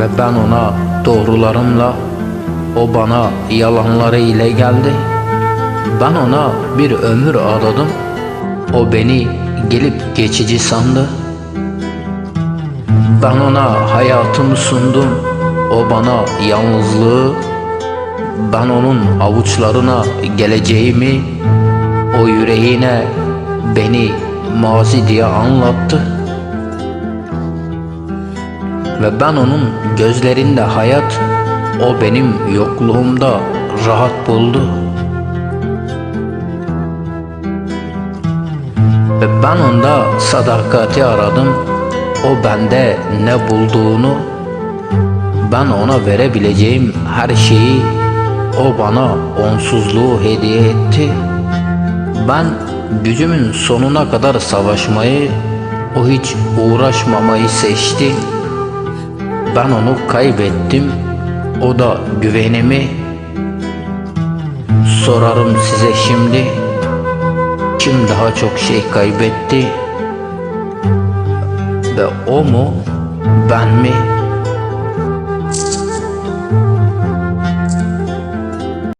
Ve ben ona doğrularımla, o bana yalanları ile geldi. Ben ona bir ömür adadım, o beni gelip geçici sandı. Ben ona hayatımı sundum, o bana yalnızlığı, ben onun avuçlarına geleceğimi, o yüreğine beni mazi diye anlattı. Ve ben onun gözlerinde hayat, o benim yokluğumda rahat buldu. Ve ben onda sadakati aradım, o bende ne bulduğunu, ben ona verebileceğim her şeyi o bana onsuzluğu hediye etti. Ben gücümün sonuna kadar savaşmayı, o hiç uğraşmamayı seçti. Ben onu kaybettim, o da güvenimi. Sorarım size şimdi, kim daha çok şey kaybetti? Ve o mu, ben mi?